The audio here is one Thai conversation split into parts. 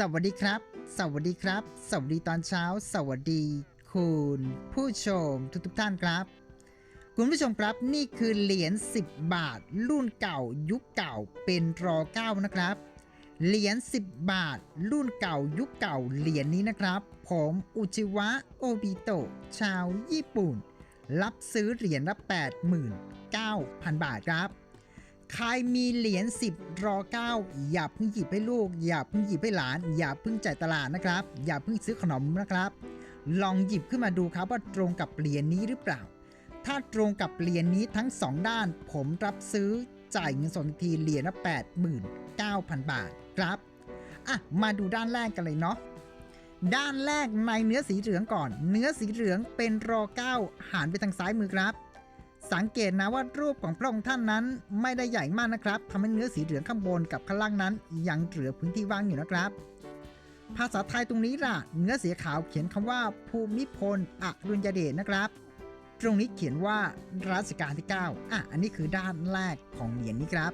สวัสดีครับ สวัสดีครับ สวัสดีตอนเช้า สวัสดี คุณ ผู้ชมทุกทท่านครับ คุณผู้ชมครับนี่คือเหรียญ10 บาท รุ่นเก่า ยุคเก่าเป็นรอเก้านะครับ เหรียญ10 บาท รุ่นเก่า ยุคเก่าเหรียญนี้นะครับ ผมอุจิวะโอบิโตะชาวญี่ปุ่น รับซื้อเหรียญละ89,000 บาทครับ ใครมีเหรียญ10 รอ 9 อย่าเพิ่งหยิบให้ลูก อย่าเพิ่งหยิบให้หลาน อย่าเพิ่งจ่ายตลาดนะครับ อย่าเพิ่งซื้อขนมนะครับ ลองหยิบขึ้นมาดูครับว่าตรงกับเหรียญนี้หรือเปล่า ถ้าตรงกับเหรียญนี้ทั้ง 2 ด้าน ผมรับซื้อจ่ายเงินสดทันทีเหรียญละ89,000 บาทครับอะมาดูด้านแรกกันเลยเนาะด้านแรกในเนื้อสีเหลืองก่อน เนื้อสีเหลืองเป็นรอ 9 หันไปทางซ้ายมือครับ สังเกตนะว่ารูปของพระองค์ท่านนั้นไม่ได้ใหญ่มากนะครับทำให้เนื้อสีเหลืองข้างบนกับข้างล่างนั้น ยังเหลือพื้นที่ว่างอยู่นะครับ ภาษาไทยตรงนี้ล่ะ เนื้อสีขาวเขียนคำว่า ภูมิพลอรุณยเดชนะครับ ตรงนี้เขียนว่ารัชกาลที่ 9 อะ อันนี้คือด้านแรกของเหรียญนี้ครับ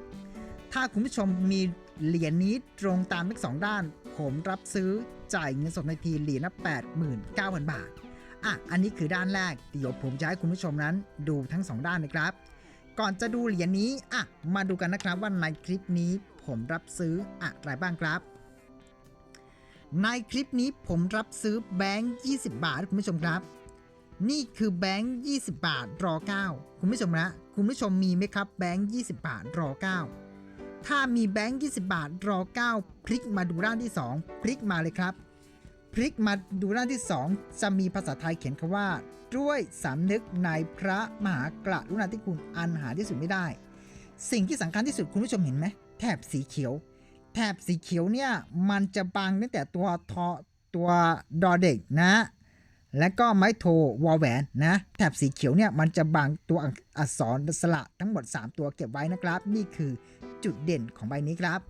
ถ้าคุณผู้ชมมีเหรียญนี้ตรงตามทั้งสองด้าน ผมรับซื้อจ่ายเงินสดในทีเหรียญละ89,000 บาท อะอันนี้คือด้านแรกเดี๋ยวผมจะให้คุณผู้ชมนั้นดูทั้งสองด้านนะครับ ก่อนจะดูเหรียญนี้อะมาดูกันนะครับว่าในคลิปนี้ผมรับซื้ออะไรบ้างครับ ในคลิปนี้ผมรับซื้อแบงค์20 บาทคุณผู้ชมครับ นี่คือแบงค์20 บาทรอ9คุณผู้ชมนะคุณผู้ชมมีไหมครับแบงค์20 บาทรอ9ถ้ามีแบงค์20 บาทรอ9พลิกมาดูด้านที่ 2 พลิกมาเลยครับ พลิกมาดูด้านที่ 2 จะมีภาษาไทยเขียนคำว่า ด้วยสำนึกในพระมหากรุณาธิคุณอันหาที่สุดไม่ได้ สิ่งที่สำคัญที่สุดคุณผู้ชมเห็นไหมแถบสีเขียว แถบสีเขียวเนี่ยมันจะบังตั้งแต่ตัวทอตัวดอเด็กนะ และก็ไม้โทวอลแหวนนะ แถบสีเขียวเนี่ยมันจะบังตัวอักษรสระทั้งหมด 3 ตัวเก็บไว้นะครับ นี่คือจุดเด่นของใบนี้ครับ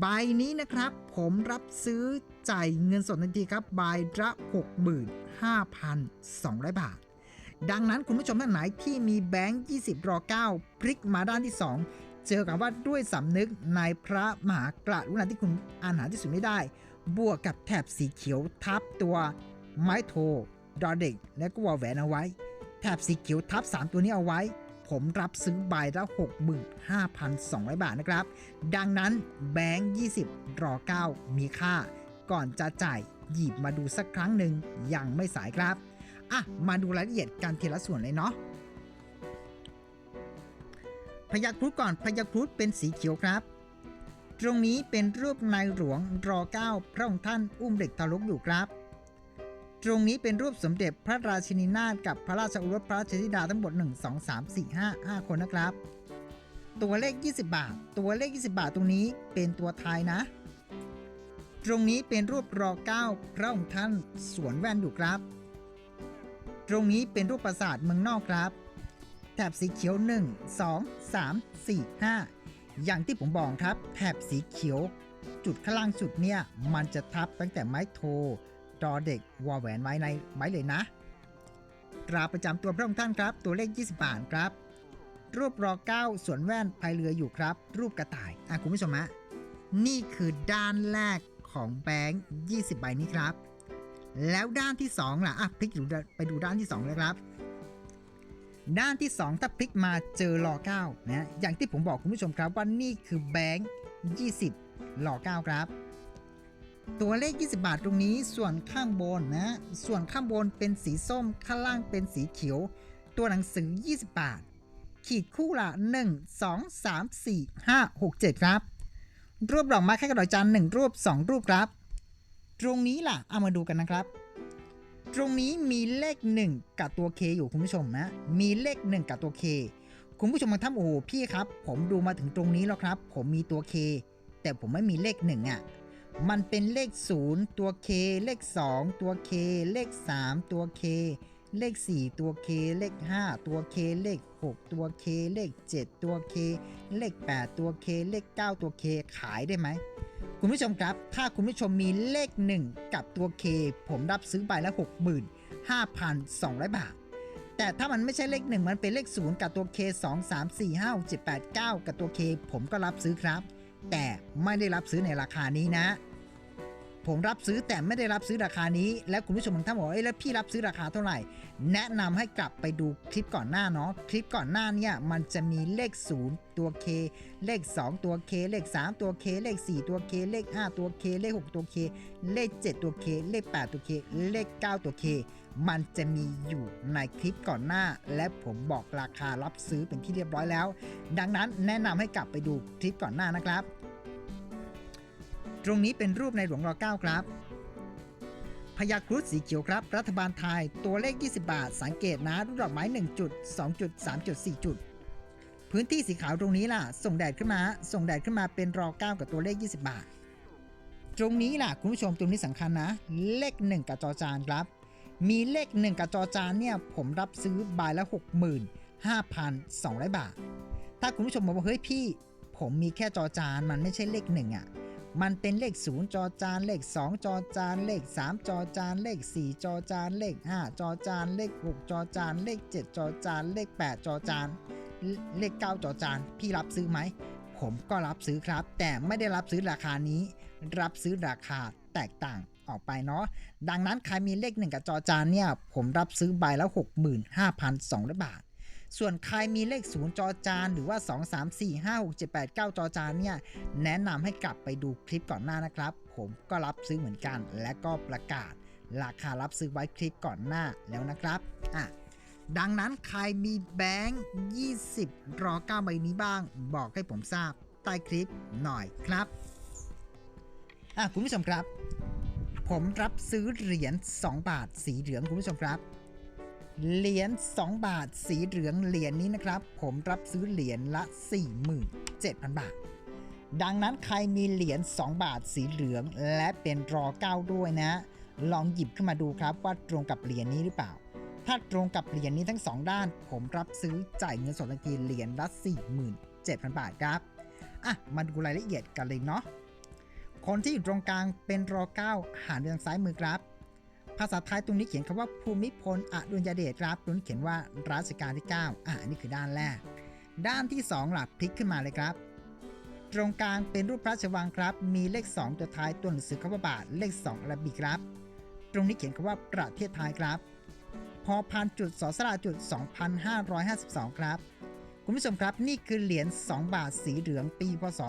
ใบนี้นะครับผมรับซื้อจ่ายเงินสดทันทีครับใบละ65,200 บาท ดังนั้นคุณผู้ชมท่านไหนที่มีแบงค์20 รอ 9 พลิกมาด้านที่ 2 เจอกับว่าด้วยสำนึกในพระมหากราุณาธิคุณอันหาที่สุดไม่ได้ บวกกับแถบสีเขียวทับตัวไม้โทดอเด็กและก็วอลแหวนเอาไว้ แถบสีเขียวทับ 3 ตัวนี้เอาไว้ ผมรับซื้อใบละ65,200 บาทนะครับ ดังนั้นแบงค์ 20 รอ 9 มีค่า ก่อนจะจ่ายหยิบมาดูสักครั้งหนึ่งยังไม่สายครับ อะ มาดูรายละเอียดการทีละส่วนเลยเนาะพยาครุฑก่อนพยาครุฑเป็นสีเขียวครับ ตรงนี้เป็นรูปนายหลวงรอ 9 พระองค์ท่านอุ้มเด็กทารกอยู่ครับ ตรงนี้เป็นรูปสมเด็จพระราชินีนาถกับพระราชโอรสพระราชธิดาทั้งหมด 1 2 3 4 5 5 คนนะครับ ตัวเลข 20 บาท ตัวเลข 20 บาทตรงนี้เป็นตัวไทยนะ ตรงนี้เป็นรูปรอ9พระองค์ท่านสวนแว่นอยู่ครับ ตรงนี้เป็นรูปปราสาทเมืองนอกครับ แถบสีเขียว 1 2 3 4 5 อย่างที่ผมบอกครับ แถบสีเขียว จุดข้างล่างสุดเนี่ยมันจะทับตั้งแต่ไม้โท ดอเด็กวอแหวนไว้ในไม้เลยนะตราประจำตัวพระองค์ท่านครับ ตัวเลข 20 บาทครับ รูปรอเก้าสวนแว่นพายเรืออยู่ครับ รูปกระต่ายอะคุณผู้ชมฮะนี่คือด้านแรกของแบงค์20 ใบนี้ครับ แล้วด้านที่2ล่ะอะพลิกไปดูด้านที่2เลยครับ ด้านที่ 2 ถ้าพลิกมาเจอรอ9นะอย่างที่ผมบอกคุณผู้ชมครับว่านี่คือแบงค์20รอ9ครับ ตัวเลข 20 บาทตรงนี้ส่วนข้างบนนะ ส่วนข้างบนเป็นสีส้มข้างล่างเป็นสีเขียว ตัวหนังสือ 20 บาท ขีดคู่ละ 1 2 3 4 5 6 7 ครับ รูปดอกไม้แค่กระดอยจันทร์หนึ่งรูป 2 รูปครับ ตรงนี้ล่ะ เอามาดูกันนะครับ ตรงนี้มีเลข 1 กับตัว K อยู่คุณผู้ชมนะ มีเลข 1 กับตัว K คุณผู้ชมมาทำโอ้พี่ครับ ผมดูมาถึงตรงนี้แล้วครับ ผมมีตัว K แต่ผมไม่มีเลข1อะ มันเป็นเลข 0 ตัว K เลข 2 ตัว K เลข 3 ตัว K เลข 4 ตัว K เลข 5 ตัว K เลข 6 ตัว K เลข 7 ตัว K เลข 8 ตัว K เลข 9 ตัว K ขายได้ไหม คุณผู้ชมครับ ถ้าคุณผู้ชมมีเลข 1 กับตัว K ผมรับซื้อใบละ 65,200 บาท แต่ถ้ามันไม่ใช่เลข 1 มันเป็นเลข 0 กับตัว K 2 3 4 5 6 7 8 9 กับตัว K ผมก็รับซื้อครับ แต่ไม่ได้รับซื้อในราคานี้นะ ผมรับซื้อแต่ไม่ได้รับซื้อราคานี้ และคุณผู้ชมบางท่านบอกเอ้ยแล้วพี่รับซื้อราคาเท่าไหร่ แนะนำให้กลับไปดูคลิปก่อนหน้าเนาะคลิปก่อนหน้าเนี่ยมันจะมีเลข 0 ตัว K เลข 2 ตัว K เลข 3 ตัว K เลข 4 ตัว K เลข 5 ตัว K เลข 6 ตัว K เลข 7 ตัว K เลข 8 ตัว K เลข 9 ตัว K มันจะมีอยู่ในคลิปก่อนหน้า และผมบอกราคารับซื้อเป็นที่เรียบร้อยแล้ว ดังนั้นแนะนำให้กลับไปดูคลิปก่อนหน้านะครับ ตรงนี้เป็นรูปในหลวงร9ครับพญาครุฑสีเขียวครับ รัฐบาลไทย ตัวเลข 20 บาท สังเกตนะรูปดอกไม้ 1 จุด 2 จุด 3 จุด 4 จุด พื้นที่สีขาวตรงนี้ล่ะ ส่งแดดขึ้นมา ส่งแดดขึ้นมาเป็นรอ9กับตัวเลข 20 บาท ตรงนี้ล่ะคุณผู้ชมตรงนี้สำคัญนะ เลข 1 กับจอจานครับ มีเลข 1 กับจอจานเนี่ยผมรับซื้อใบละ 65,200 บาท ถ้าคุณผู้ชมบอกว่าเฮ้ยพี่ผมมีแค่จอจานมันไม่ใช่เลข1อะ มันเป็นเลข 0 จอจาน เลข 2 จอจาน เลข 3 จอจาน เลข 4 จอจาน เลข 5 จอจาน เลข 6 จอจาน เลข 7 จอจาน เลข 8 จอจาน เลข 9 จอจาน พี่รับซื้อไหม ผมก็รับซื้อครับ แต่ไม่ได้รับซื้อราคานี้ รับซื้อราคาแตกต่างออกไปเนาะ ดังนั้นใครมีเลข 1 กับจอจานเนี่ย ผมรับซื้อใบละ 65,200 บาท ส่วนใครมีเลข 0 จอจาน หรือว่า 2 3 4 5 6 7 8 9 จอจานเนี่ย แนะนำให้กลับไปดูคลิปก่อนหน้านะครับ ผมก็รับซื้อเหมือนกัน และก็ประกาศ ราคารับซื้อไว้คลิปก่อนหน้าแล้วนะครับอะดังนั้นใครมีแบงค์20 รอ9ใบนี้บ้าง บอกให้ผมทราบใต้คลิปหน่อยครับอะคุณผู้ชมครับ ผมรับซื้อเหรียญ2บาทสีเหลืองคุณผู้ชมครับ เหรียญ2 บาท สีเหลืองเหรียญนี้นะครับ ผมรับซื้อเหรียญละ 47,000 บาท ดังนั้นใครมีเหรียญ2 บาทสีเหลืองและเป็นรอ9ด้วยนะ ลองหยิบขึ้นมาดูครับว่าตรงกับเหรียญนี้หรือเปล่า ถ้าตรงกับเหรียญนี้ทั้ง 2 ด้าน ผมรับซื้อจ่ายเงินสดทันทีเหรียญละ 47,000 บาทครับอะมาดูรายละเอียดกันเลยเนาะคนที่อยู่ตรงกลางเป็นรอ9หันไปทางซ้ายมือครับ ภาษาไทยตรงนี้เขียนคำว่าภูมิพลอดุลยเดชครับตรงนี้เขียนว่ารัชกาลที่ 9 อะนนี้คือด้านแรก ด้านที่2หลักพลิกขึ้นมาเลยครับ ตรงกลางเป็นรูปพระราชวังครับ มีเลข 2 ตัวท้ายตัวหนังสือคำว่าบาทเลข2อาราบิกครับ ตรงนี้เขียนคำว่าประเทศไทยครับ พอพันจุดสอสลาจุด 2552 ครับคุณผู้ชมครับนี่คือเหรียญ2บาทสีเหลืองปีพศ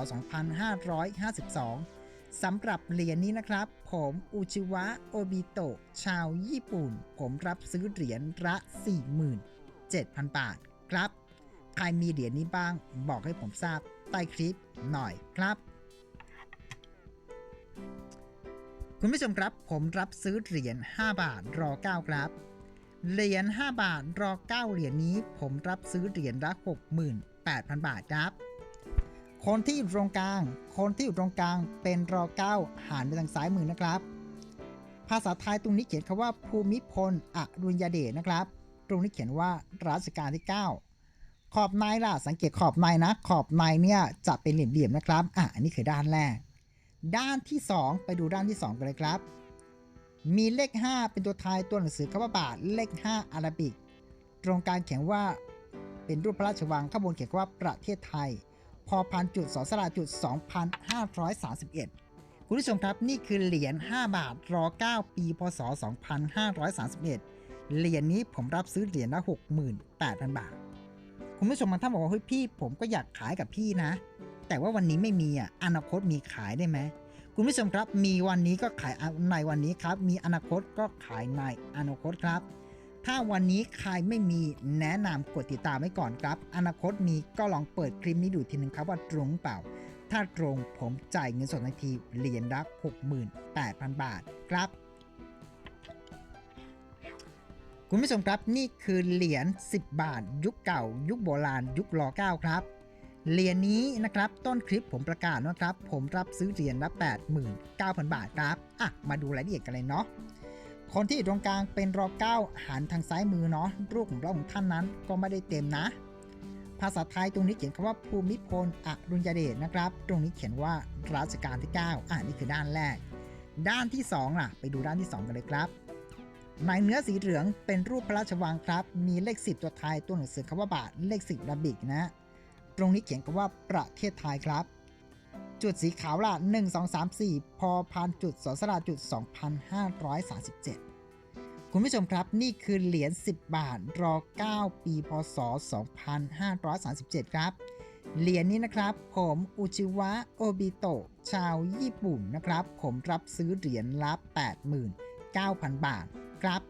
2552 สำหรับเหรียญนี้นะครับ ผมอุชิวะโอบิโตะชาวญี่ปุ่น ผมรับซื้อเหรียญละ 47,000 บาทครับ ใครมีเหรียญนี้บ้างบอกให้ผมทราบใต้คลิปหน่อยครับ คุณผู้ชมครับ ผมรับซื้อเหรียญ5บาทรอ9ครับเหรียญ5บาทรอ9เหรียญนี้ ผมรับซื้อเหรียญละ68,000 บาทครับ คนที่อยู่ตรงกลาง คนที่อยู่ตรงกลางเป็นรอ9หันไปทางซ้ายมือนะครับ ภาษาไทยตรงนี้เขียนคำว่าภูมิพลอดุลยเดชนะครับ ตรงนี้เขียนว่ารัชกาลที่ 9 ขอบในล่ะ สังเกตขอบในนะ ขอบในเนี่ยจะเป็นเหลี่ยมๆนะครับ อะ อันนี้คือด้านแรก ด้านที่ 2 ไปดูด้านที่ 2 กันเลยครับ มีเลข 5 เป็นตัวไทยตัวหนังสือคำว่าบาทเลข 5 อาราบิก ตรงกลางเขียนว่าเป็นรูปพระราชวังข้างบนเขียนว่าประเทศไทย พอพันจุดสอสลาจุด 2,531 คุณผู้ชมครับนี่คือเหรียญ 5 บาทรอ 9 ปีพศ 2531 เหรียญนี้ผมรับซื้อเหรียญละ68,000 บาท คุณผู้ชมบางท่านบอกว่าเฮ้ยพี่ผมก็อยากขายกับพี่นะ แต่ว่าวันนี้ไม่มีอะอนาคตมีขายได้ไหมคุณผู้ชมครับมีวันนี้ก็ขายในวันนี้ครับ มีอนาคตก็ขายในอนาคตครับ ถ้าวันนี้ใครไม่มีแนะนำกดติดตามไว้ก่อนครับ อนาคตมีก็ลองเปิดคลิปนี้ดูทีหนึ่งครับว่าตรงเปล่า ถ้าตรงผมจ่ายเงินสดทันทีเหรียญละ68,000 บาทครับคุณผู้ชมครับนี่คือเหรียญ10 บาท ยุคเก่า ยุคโบราณ ยุครอ9ครับ เหรียญนี้นะครับต้นคลิปผมประกาศนะครับ ผมรับซื้อเหรียญละ89,000 บาทครับ อะ มาดูรายละเอียดกันเลยเนาะ คนที่อยู่ตรงกลางเป็นรอ9หันทางซ้ายมือเนาะรูปของเราของท่านนั้นก็ไม่ได้เต็มนะ ภาษาไทยตรงนี้เขียนคำว่าภูมิพลอดุลยเดชนะครับ ตรงนี้เขียนว่ารัชกาลที่9อ่านี่คือด้านแรก ด้านที่2ล่ะ ไปดูด้านที่ 2 กันเลยครับในเนื้อสีเหลืองเป็นรูปพระราชวังครับ มีเลข 10 ตัวไทยตัวหนังสือคำว่าบาทเลข10ระบิกนะ ตรงนี้เขียนคำว่าประเทศไทยครับ จุดสีขาวละ1 2 3 4 พอพันจุดสอสลาจุด 2537 คุณผู้ชมครับนี่คือเหรียญ 10 บาท รอ 9 ปี พศ 2537 ครับ เหรียญนี้นะครับ ผมอุจิวะโอบิโตะชาวญี่ปุ่นนะครับ ผมรับซื้อเหรียญละ89,000 บาทครับ